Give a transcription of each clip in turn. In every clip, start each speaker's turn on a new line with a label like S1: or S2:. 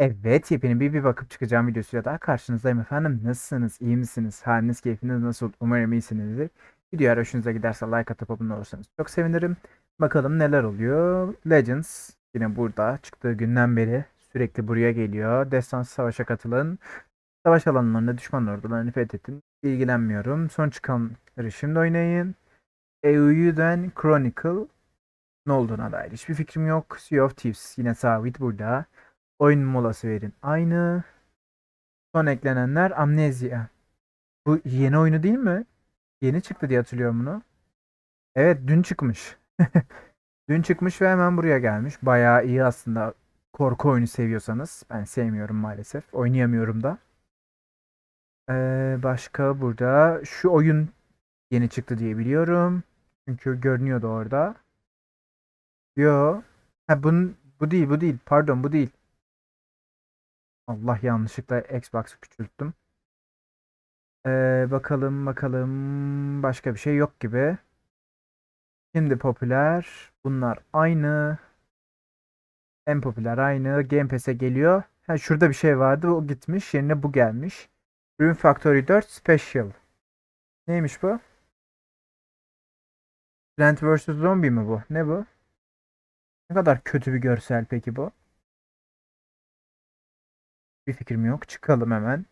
S1: Evet, yepyeni bir bir bakıp çıkacağım videosuyla daha karşınızdayım efendim. Nasılsınız? İyi misiniz? Haliniz, keyfiniz nasıl? Umarım iyisinizdir. Videoya hoşunuza giderse like atıp abone olursanız çok sevinirim. Bakalım neler oluyor. Legends yine burada. Çıktığı günden beri sürekli buraya geliyor. Destansı savaşa katılın. Savaş alanlarında düşman ordularını fethettin. İlgilenmiyorum. Son çıkanları şimdi oynayın. EU'den Chronicle ne olduğuna dair hiçbir fikrim yok. Sea of Thieves yine sabit burada. Oyun molası verin. Aynı. Son eklenenler Amnesia. Bu yeni oyunu değil mi? Yeni çıktı diye hatırlıyorum bunu. Evet dün çıkmış. dün çıkmış ve hemen buraya gelmiş. Bayağı iyi aslında korku oyunu seviyorsanız. Ben sevmiyorum maalesef. Oynayamıyorum da. Ee, başka burada şu oyun yeni çıktı diye biliyorum. Çünkü görünüyordu orada. Yo. Ha bunun bu değil bu değil. Pardon bu değil. Allah yanlışlıkla Xbox'ı küçülttüm. Ee, bakalım bakalım başka bir şey yok gibi. Şimdi popüler. Bunlar aynı. En popüler aynı. Game Pass'e geliyor. Ha, şurada bir şey vardı. O gitmiş. Yerine bu gelmiş. Rune Factory 4 Special. Neymiş bu? Plant vs. Zombie mi bu? Ne bu? Ne kadar kötü bir görsel peki bu? Bir fikrim yok. Çıkalım hemen.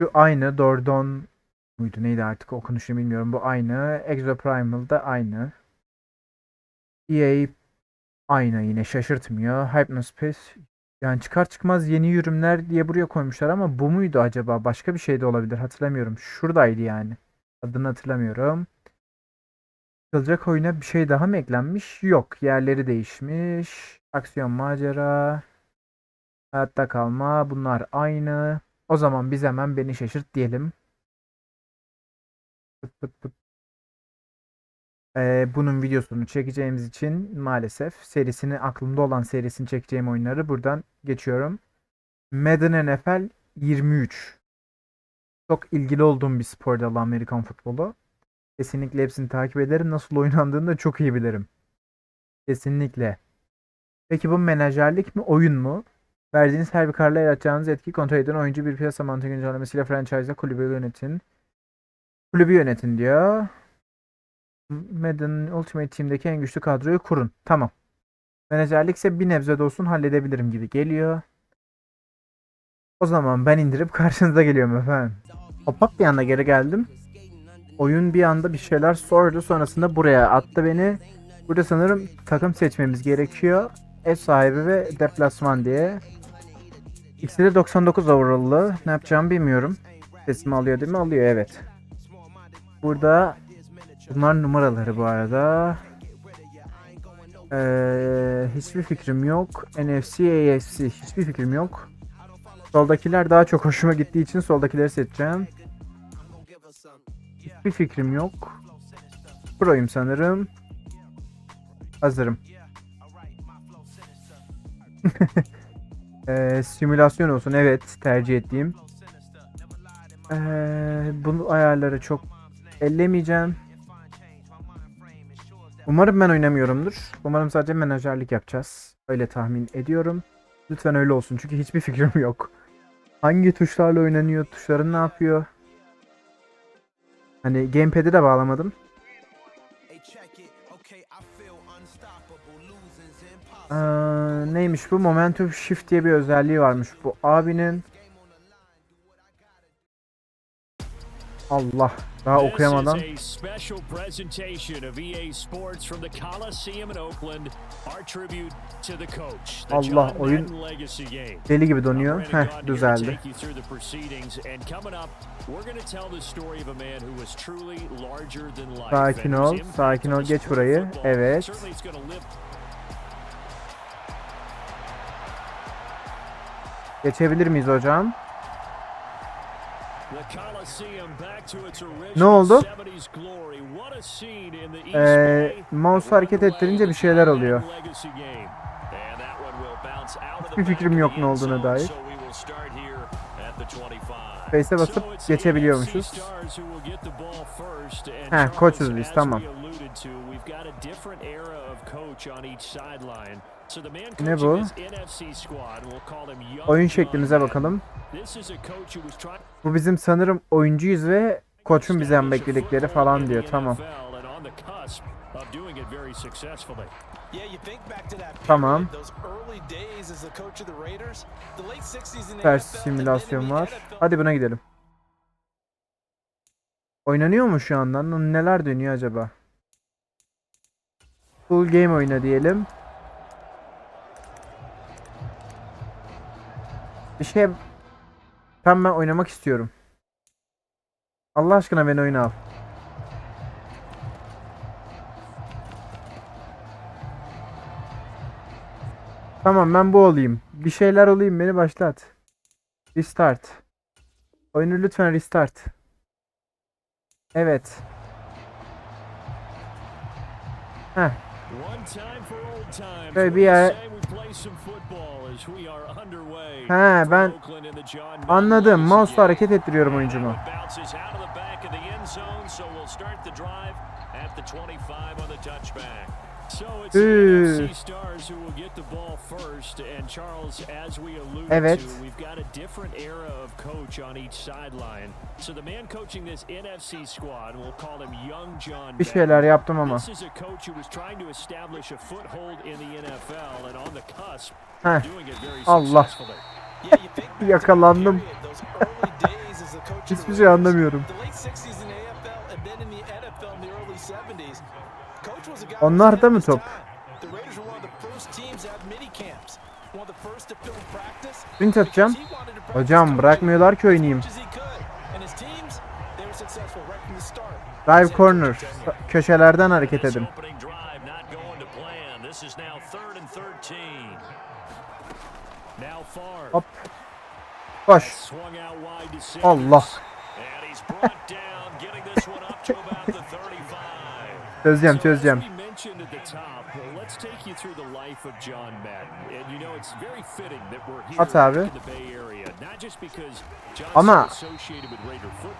S1: Şu aynı. Dordon muydu? Neydi artık okunuşunu bilmiyorum. Bu aynı. Exoprimal da aynı. EA aynı yine şaşırtmıyor. Hypnospace yani çıkar çıkmaz yeni ürünler diye buraya koymuşlar ama bu muydu acaba? Başka bir şey de olabilir. Hatırlamıyorum. Şuradaydı yani. Adını hatırlamıyorum. Çıkılacak oyuna bir şey daha mı eklenmiş? Yok. Yerleri değişmiş. Aksiyon macera. Hayatta kalma. Bunlar aynı. O zaman biz hemen beni şaşırt diyelim. Pıt pıt pıt. Ee, bunun videosunu çekeceğimiz için maalesef serisini aklımda olan serisini çekeceğim oyunları buradan geçiyorum. Madden NFL 23. Çok ilgili olduğum bir spor dalı Amerikan futbolu. Kesinlikle hepsini takip ederim. Nasıl oynandığını da çok iyi bilirim. Kesinlikle. Peki bu menajerlik mi, oyun mu? Verdiğiniz her bir karla yaratacağınız etki kontrol edin. Oyuncu bir piyasa mantığı güncellemesiyle franchise'da kulübü yönetin. Kulübü yönetin diyor. Madden Ultimate Team'deki en güçlü kadroyu kurun. Tamam. Menajerlikse bir nebze de olsun halledebilirim gibi geliyor. O zaman ben indirip karşınıza geliyorum efendim. Hop bir anda geri geldim. Oyun bir anda bir şeyler sordu. Sonrasında buraya attı beni. Burada sanırım takım seçmemiz gerekiyor. Ev sahibi ve deplasman diye. İkisi de 99 overall'lı. Ne yapacağımı bilmiyorum. Sesimi alıyor değil mi? Alıyor evet. Burada bunlar numaraları bu arada. Ee, hiçbir fikrim yok. NFC, AFC hiçbir fikrim yok. Soldakiler daha çok hoşuma gittiği için soldakileri seçeceğim. Hiçbir fikrim yok. Pro'yum sanırım. Hazırım. Ee, simülasyon olsun evet tercih ettiğim. Ee, bu ayarları çok ellemeyeceğim. Umarım ben oynamıyorumdur. Umarım sadece menajerlik yapacağız. Öyle tahmin ediyorum. Lütfen öyle olsun çünkü hiçbir fikrim yok. Hangi tuşlarla oynanıyor? Tuşların ne yapıyor? Hani gamepad'i de bağlamadım. Ee, neymiş bu? Momentum Shift diye bir özelliği varmış bu abinin. Allah. Daha okuyamadan.
S2: The
S1: Allah, oyun. Deli gibi donuyor. Heh düzeldi.
S2: take you through the proceedings. And coming
S1: Geçebilir miyiz hocam? Ne oldu?
S2: original 70s glory. What a scene in the East
S1: Ee, mouse hareket ettirince bir şeyler oluyor. Hiçbir fikrim yok ne olduğuna dair.
S2: so we will start here at the 25.
S1: Face'e basıp geçebiliyormuşuz. Heh, koçuz biz, tamam. Ne bu?
S2: this NFC squad, we'll call him Young
S1: Oyun şeklimize bakalım. Bu bizim sanırım oyuncuyuz ve koçun bizden bekledikleri falan diyor. Tamam. Tamam.
S3: those early days as the coach of the Raiders, the late 60s in the
S1: Ters simülasyon var. Hadi buna gidelim. Oynanıyor mu şu anda? Neler dönüyor acaba? Full game oyna diyelim. Bir şey... Tam ben oynamak istiyorum. Allah aşkına beni oyuna al. Tamam ben bu olayım. Bir şeyler olayım beni başlat. Restart. Oyunu lütfen restart. Evet. Heh.
S2: What
S1: bir yer- He ben anladım. Mouse'la hareket ettiriyorum oyuncumu.
S2: Now it bounces out of the back of the end zone, so we'll start the drive at the 25 on the touchback. So it's the
S1: Üh.
S2: NFC stars who will get the ball first. And Charles, as we alluded
S1: Evet. Bir şeyler yaptım ama. Heh. Allah. Yakalandım. Hiçbir şey anlamıyorum.
S3: First to film practice.
S1: Sprint atacağım. Hocam bırakmıyorlar ki oynayayım. Drive corner. Köşelerden hareket edin.
S2: opening drive not going to plan. This is now third and 13. Now far.
S1: Hop. Koş. Allah. Çözeceğim çözeceğim.
S2: At
S1: abi. Ama.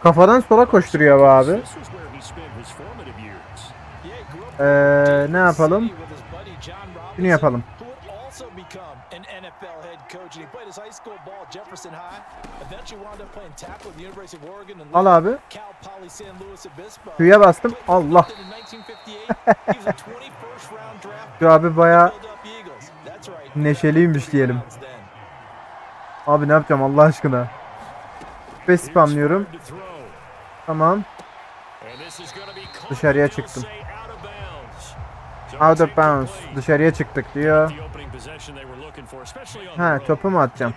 S1: Kafadan sola koşturuyor bu abi. Ee, ne yapalım? Şunu yapalım.
S3: Also become an NFL head coach. And he played his high school ball at Jefferson High. Eventually wound up playing tackle at the University of Oregon and
S1: Al abi.
S3: Cal Poly San Luis Obispo.
S1: Q'ya bastım. Allah.
S3: in 1958. He was a 21st round draft
S1: Şu abi baya neşeliymiş diyelim. Abi ne yapacağım Allah aşkına. Ve spamlıyorum. Tamam. Dışarıya çıktım.
S2: Out of bounds.
S1: Dışarıya çıktık diyor. Ha topu mu atacağım?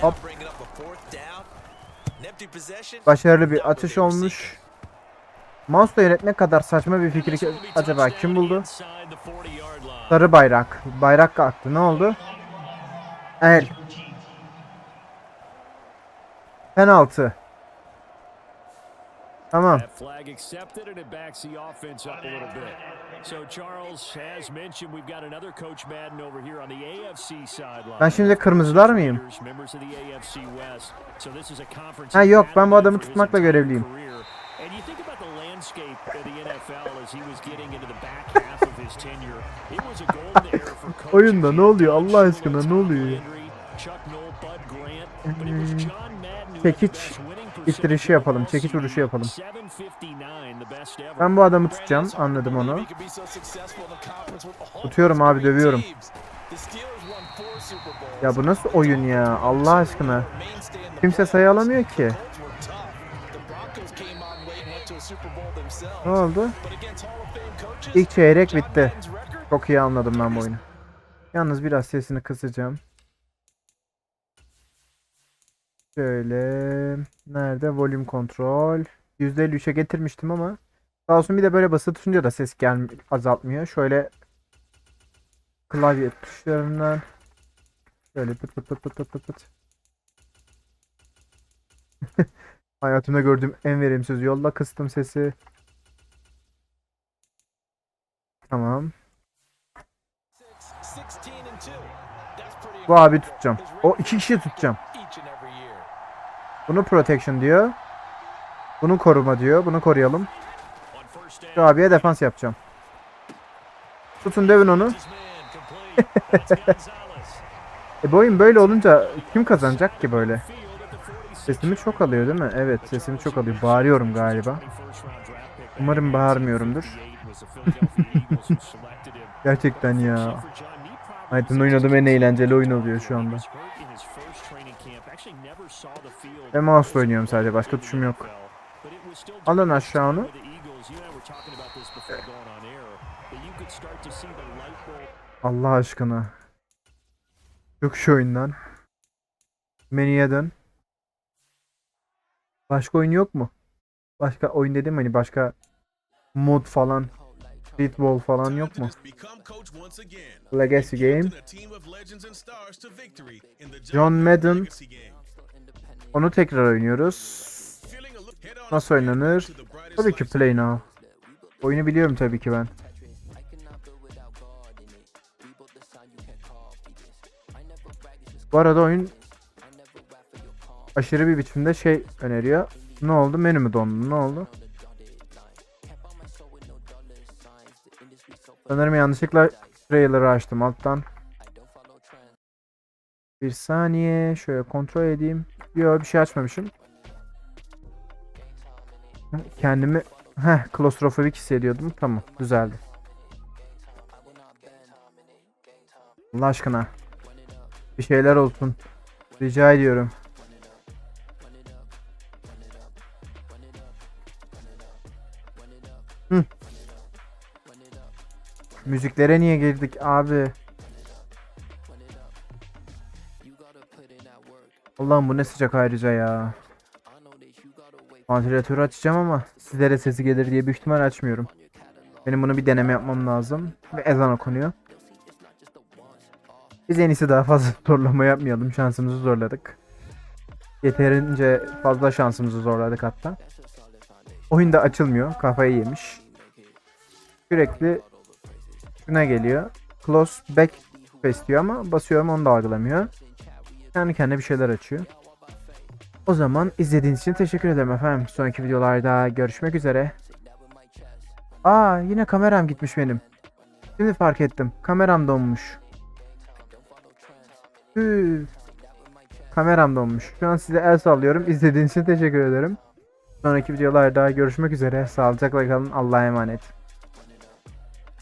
S1: Hop. Başarılı bir atış olmuş. Mouse'la yönetmek kadar saçma bir fikri ki- acaba kim buldu?
S2: inside the 40-yard line.
S1: Sarı bayrak. Bayrak kalktı. Ne oldu? El. Penaltı. Tamam.
S2: That flag accepted and it backs the offense up a little bit. So Charles has mentioned we've got another coach Madden over here on the AFC sideline.
S1: Ben şimdi kırmızılar mıyım? Ha yok, ben bu adamı tutmakla görevliyim. Oyunda ne oluyor Allah aşkına, ne oluyor? Çekiç ittirişi yapalım. Çekiç vuruşu yapalım.
S2: 759, the best ever.
S1: Ben bu adamı tutacağım. Anladım onu. Tutuyorum abi, dövüyorum. Ya bu nasıl oyun ya? Allah aşkına. Kimse sayı alamıyor ki. Ne oldu? İlk çeyrek bitti. Çok iyi anladım ben bu oyunu. Yalnız biraz sesini kısacağım. Şöyle. Nerede? Volume kontrol. %53'e getirmiştim ama. Sağ olsun bir de böyle basılı tutunca da ses gel azaltmıyor. Şöyle klavye tuşlarından şöyle pıt pıt pıt pıt pıt pıt pıt. Hayatımda gördüğüm en verimsiz yolla kıstım sesi. Tamam.
S3: six, 16 and two. That's pretty
S1: Bu abi tutacağım. O iki kişi tutacağım. Bunu protection diyor. Bunu koruma diyor. Bunu koruyalım. Şu abiye defans yapacağım. Tutun dövün onu. E bu böyle olunca kim kazanacak ki böyle?
S2: Field at the 46.
S1: Sesimi çok alıyor değil mi? Evet sesimi çok alıyor. Bağırıyorum galiba. Umarım bağırmıyorumdur. Gerçekten ya. Hayatımda oynadığım en eğlenceli oyun oluyor şu anda. Ve mouse'la oynuyorum sadece. Başka tuşum yok. Alın aşağı onu. Allah aşkına. Yok şu oyundan. Menüye dön. Başka oyun yok mu? Başka oyun dedim hani başka mod falan. Streetball falan yok mu? Legacy Game. John Madden. Onu tekrar oynuyoruz. Nasıl oynanır? Tabii ki Play Now. Oyunu biliyorum tabii ki ben. Bu arada oyun aşırı bir biçimde şey öneriyor. Ne oldu? Menü mü dondu? Ne oldu? Sanırım yanlışlıkla trailer'ı açtım alttan. Bir saniye. Şöyle kontrol edeyim. Yok bir şey açmamışım. Kendimi heh klostrofobik hissediyordum. Tamam düzeldi. Allah aşkına. Bir şeyler olsun. Rica ediyorum. Müziklere niye girdik abi? Allah'ım bu ne sıcak ayrıca ya. Vantilatörü açacağım ama sizlere sesi gelir diye büyük ihtimal açmıyorum. Benim bunu bir deneme yapmam lazım. Ve ezan okunuyor. Biz en iyisi daha fazla zorlama yapmayalım. Şansımızı zorladık. Yeterince fazla şansımızı zorladık hatta. Oyun da açılmıyor. Kafayı yemiş. Sürekli şuna geliyor. Close back space diyor ama basıyorum onu da algılamıyor. Yani kendine bir şeyler açıyor. O zaman izlediğiniz için teşekkür ederim efendim. Sonraki videolarda görüşmek üzere. Aa yine kameram gitmiş benim. Şimdi fark ettim. Kameram donmuş. Üf. Kameram donmuş. Şu an size el sallıyorum. İzlediğiniz için teşekkür ederim. Sonraki videolarda görüşmek üzere. Sağlıcakla kalın. Allah'a emanet.